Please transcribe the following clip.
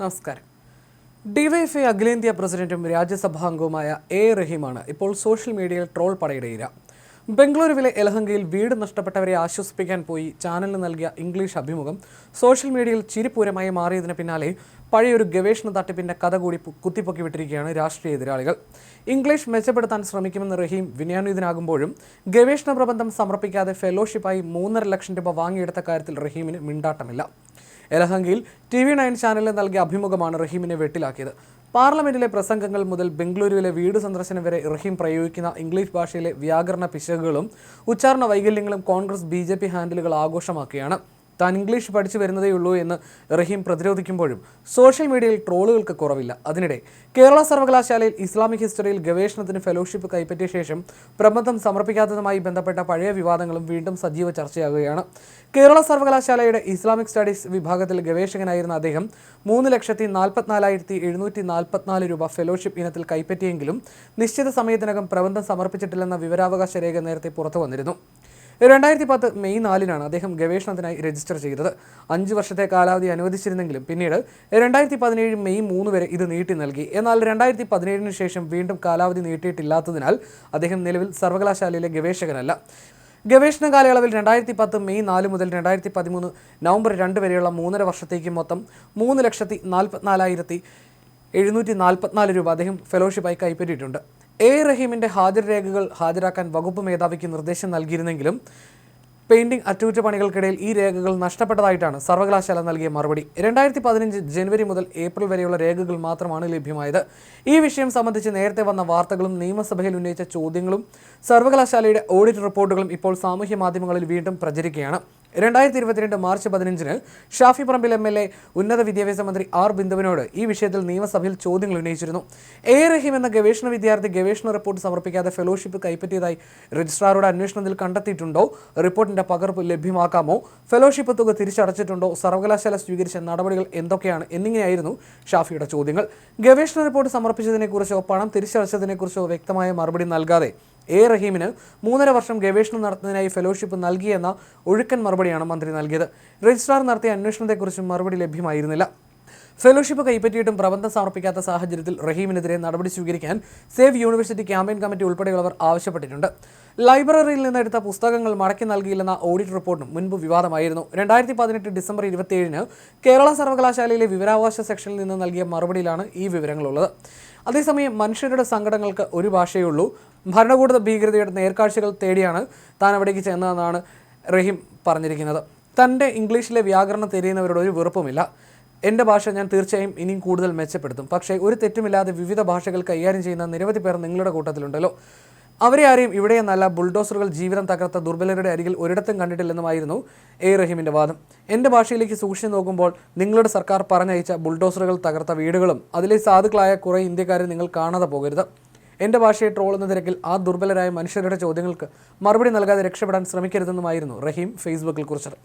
നമസ്കാരം. ഡിവൈഎഫ്ഐ അഖിലേന്ത്യാ പ്രസിഡന്റും രാജ്യസഭാംഗവുമായ എ റഹീമാണ് ഇപ്പോൾ സോഷ്യൽ മീഡിയയിൽ ട്രോൾ പടയുടെ ഇര. ബംഗളൂരുവിലെ എലഹങ്കയിൽ വീട് നഷ്ടപ്പെട്ടവരെ ആശ്വസിപ്പിക്കാൻ പോയി ചാനലിന് നൽകിയ ഇംഗ്ലീഷ് അഭിമുഖം സോഷ്യൽ മീഡിയയിൽ ചിരിപൂരമായി മാറിയതിന് പിന്നാലെ പഴയൊരു ഗവേഷണ തട്ടിപ്പിന്റെ കഥ കൂടി കുത്തിപ്പൊക്കി വിട്ടിരിക്കുകയാണ് രാഷ്ട്രീയ എതിരാളികൾ. ഇംഗ്ലീഷ് മെച്ചപ്പെടുത്താൻ ശ്രമിക്കുമെന്ന് റഹീം വിനയാനുതനാകുമ്പോഴും ഗവേഷണ പ്രബന്ധം സമർപ്പിക്കാതെ ഫെലോഷിപ്പായി മൂന്നര ലക്ഷം രൂപ വാങ്ങിയെടുത്ത കാര്യത്തിൽ റഹീമിന് മിണ്ടാട്ടമില്ല. എലഹങ്കയിൽ ടി വി നയൻ ചാനലിന് നൽകിയ അഭിമുഖമാണ് റഹീമിനെ വെട്ടിലാക്കിയത്. പാർലമെന്റിലെ പ്രസംഗങ്ങൾ മുതൽ ബംഗളൂരുവിലെ വീട് സന്ദർശനം വരെ റഹീം പ്രയോഗിക്കുന്ന ഇംഗ്ലീഷ് ഭാഷയിലെ വ്യാകരണ പിശകുകളും ഉച്ചാരണ വൈകല്യങ്ങളും കോൺഗ്രസ് ബി ഹാൻഡിലുകൾ ആഘോഷമാക്കുകയാണ്. താൻ ഇംഗ്ലീഷ് പഠിച്ചു വരുന്നതേയുള്ളൂ എന്ന് റഹീം പ്രതിരോധിക്കുമ്പോഴും സോഷ്യൽ മീഡിയയിൽ ട്രോളുകൾക്ക് കുറവില്ല. അതിനിടെ കേരള സർവകലാശാലയിൽ ഇസ്ലാമിക് ഹിസ്റ്ററിയിൽ ഗവേഷണത്തിന് ഫെലോഷിപ്പ് കൈപ്പറ്റിയ ശേഷം പ്രബന്ധം സമർപ്പിക്കാത്തതുമായി ബന്ധപ്പെട്ട പഴയ വിവാദങ്ങളും വീണ്ടും സജീവ ചർച്ചയാകുകയാണ്. കേരള സർവകലാശാലയുടെ ഇസ്ലാമിക് സ്റ്റഡീസ് വിഭാഗത്തിൽ ഗവേഷകനായിരുന്ന അദ്ദേഹം മൂന്ന് ലക്ഷത്തി നാൽപ്പത്തിനാലായിരത്തി എഴുന്നൂറ്റി നാൽപ്പത്തിനാല് രൂപ ഫെലോഷിപ്പ് ഇനത്തിൽ കൈപ്പറ്റിയെങ്കിലും നിശ്ചിത സമയത്തിനകം പ്രബന്ധം സമർപ്പിച്ചിട്ടില്ലെന്ന വിവരാവകാശ രേഖ നേരത്തെ പുറത്തു വന്നിരുന്നു രണ്ടായിരത്തി പത്ത് മെയ് നാലിനാണ് അദ്ദേഹം ഗവേഷണത്തിനായി രജിസ്റ്റർ ചെയ്തത്. അഞ്ച് വർഷത്തെ കാലാവധി അനുവദിച്ചിരുന്നെങ്കിലും പിന്നീട് രണ്ടായിരത്തി പതിനേഴ് മെയ് മൂന്ന് വരെ ഇത് നീട്ടി നൽകി. എന്നാൽ രണ്ടായിരത്തി പതിനേഴിന് ശേഷം വീണ്ടും കാലാവധി നീട്ടിയിട്ടില്ലാത്തതിനാൽ അദ്ദേഹം നിലവിൽ സർവകലാശാലയിലെ ഗവേഷകനല്ല. ഗവേഷണ കാലയളവിൽ രണ്ടായിരത്തി പത്ത് മെയ് നാല് മുതൽ രണ്ടായിരത്തി പതിമൂന്ന് നവംബർ രണ്ട് വരെയുള്ള മൂന്നര വർഷത്തേക്ക് മൊത്തം മൂന്ന് ലക്ഷത്തി നാൽപ്പത്തിനാലായിരത്തി എഴുന്നൂറ്റി നാൽപ്പത്തിനാല് രൂപ അദ്ദേഹം ഫെലോഷിപ്പായി കൈപ്പറ്റിയിട്ടുണ്ട്. എ റഹീമിന്റെ ഹാജർ രേഖകൾ ഹാജരാക്കാൻ വകുപ്പ് മേധാവിക്ക് നിർദ്ദേശം നൽകിയിരുന്നെങ്കിലും പെയിന്റിംഗ് അറ്റകുറ്റപ്പണികൾക്കിടയിൽ ഈ രേഖകൾ നഷ്ടപ്പെട്ടതായിട്ടാണ് സർവകലാശാല നൽകിയ മറുപടി. രണ്ടായിരത്തി പതിനഞ്ച് ജനുവരി മുതൽ ഏപ്രിൽ വരെയുള്ള രേഖകൾ മാത്രമാണ് ലഭ്യമായത്. ഈ വിഷയം സംബന്ധിച്ച് നേരത്തെ വന്ന വാർത്തകളും നിയമസഭയിൽ ഉന്നയിച്ച ചോദ്യങ്ങളും സർവകലാശാലയുടെ ഓഡിറ്റ് റിപ്പോർട്ടുകളും ഇപ്പോൾ സാമൂഹ്യ മാധ്യമങ്ങളിൽ വീണ്ടും പ്രചരിക്കുകയാണ്. രണ്ടായിരത്തി ഇരുപത്തിരണ്ട് മാർച്ച് പതിനഞ്ചിന് Shafi Parambil M L A ഉന്നത വിദ്യാഭ്യാസ മന്ത്രി ആർ ബിന്ദുവിനോട് ഈ വിഷയത്തിൽ നിയമസഭയിൽ ചോദ്യങ്ങൾ ഉന്നയിച്ചിരുന്നു. എ റഹീം എന്ന ഗവേഷണ വിദ്യാർത്ഥി ഗവേഷണ റിപ്പോർട്ട് സമർപ്പിക്കാതെ ഫെലോഷിപ്പ് കൈപ്പറ്റിയതായി രജിസ്ട്രാറുടെ അന്വേഷണത്തിൽ കണ്ടെത്തിയിട്ടുണ്ടോ? റിപ്പോർട്ടിന്റെ പകർപ്പ് ലഭ്യമാക്കാമോ? ഫെലോഷിപ്പ് തുക തിരിച്ചടച്ചിട്ടുണ്ടോ? സർവകലാശാല സ്വീകരിച്ച നടപടികൾ എന്തൊക്കെയാണ്? എന്നിങ്ങനെയായിരുന്നു ഷാഫിയുടെ ചോദ്യങ്ങൾ. ഗവേഷണ റിപ്പോർട്ട് സമർപ്പിച്ചതിനെക്കുറിച്ചോ പണം തിരിച്ചടച്ചതിനെക്കുറിച്ചോ വ്യക്തമായ മറുപടി നൽകാതെ എ റഹീമിന് മൂന്നര വർഷം ഗവേഷണം നടത്തുന്നതിനായി ഫെലോഷിപ്പ് നൽകിയെന്ന ഒഴുക്കൻ മറുപടിയാണ് മന്ത്രി നൽകിയത്. രജിസ്ട്രാർ നടത്തിയ അന്വേഷണത്തെക്കുറിച്ചും മറുപടി ലഭ്യമായിരുന്നില്ല. ഫെലോഷിപ്പ് കൈപ്പറ്റിയിട്ടും പ്രബന്ധം സമർപ്പിക്കാത്ത സാഹചര്യത്തിൽ റഹീമിനെതിരെ നടപടി സ്വീകരിക്കാൻ സേവ് യൂണിവേഴ്സിറ്റി ക്യാമ്പയിൻ കമ്മിറ്റി ഉൾപ്പെടെയുള്ളവർ ആവശ്യപ്പെട്ടിട്ടുണ്ട്. ലൈബ്രറിയിൽ നിന്ന് എടുത്ത പുസ്തകങ്ങൾ മടക്കി നൽകിയില്ലെന്ന ഓഡിറ്റ് റിപ്പോർട്ടും മുൻപ് വിവാദമായിരുന്നു. രണ്ടായിരത്തി പതിനെട്ട് ഡിസംബർ ഇരുപത്തിയേഴിന് കേരള സർവകലാശാലയിലെ വിവരാവകാശ സെക്ഷനിൽ നിന്ന് നൽകിയ മറുപടിയിലാണ് ഈ വിവരങ്ങളുള്ളത്. അതേസമയം മനുഷ്യരുടെ സങ്കടങ്ങൾക്ക് ഒരു ഭാഷയുള്ളൂ ഭരണകൂട ഭീകരതയുടെ നേർക്കാഴ്ചകൾ തേടിയാണ് താൻ അവിടേക്ക് ചെന്നതെന്നാണ് റഹീം പറഞ്ഞിരിക്കുന്നത്. തന്റെ ഇംഗ്ലീഷിലെ വ്യാകരണം തിരിയുന്നവരോട് ഒരു വെറുപ്പുമില്ല. എന്റെ ഭാഷ ഞാൻ തീർച്ചയായും ഇനിയും കൂടുതൽ മെച്ചപ്പെടുത്തും. പക്ഷേ ഒരു തെറ്റുമില്ലാതെ വിവിധ ഭാഷകൾ കൈകാര്യം ചെയ്യുന്ന നിരവധി പേർ നിങ്ങളുടെ കൂട്ടത്തിലുണ്ടല്ലോ. അവരെ ആരെയും ഇവിടെ ഇവിടെയെന്നല്ല ബുൾഡോസറുകൾ ജീവിതം തകർത്ത ദുർബലരുടെ അരികിൽ ഒരിടത്തും കണ്ടിട്ടില്ലെന്നുമായിരുന്നു എ. റഹീമിന്റെ വാദം. എന്റെ ഭാഷയിലേക്ക് സൂക്ഷിച്ചു നോക്കുമ്പോൾ നിങ്ങളുടെ സർക്കാർ പറഞ്ഞയച്ച ബുൾഡോസറുകൾ തകർത്ത വീടുകളും അതിലെ സാധുക്കളായ കുറേ ഇന്ത്യക്കാരെ നിങ്ങൾ കാണാതെ പോകരുത്. എന്റെ ഭാഷയെ ട്രോളുന്ന തിരക്കിൽ ആ ദുർബലരായ മനുഷ്യരുടെ ചോദ്യങ്ങൾക്ക് മറുപടി നൽകാതെ രക്ഷപ്പെടാൻ ശ്രമിക്കരുതെന്നുമായിരുന്നു റഹീം ഫേസ്ബുക്കിൽ കുറിച്ചത്.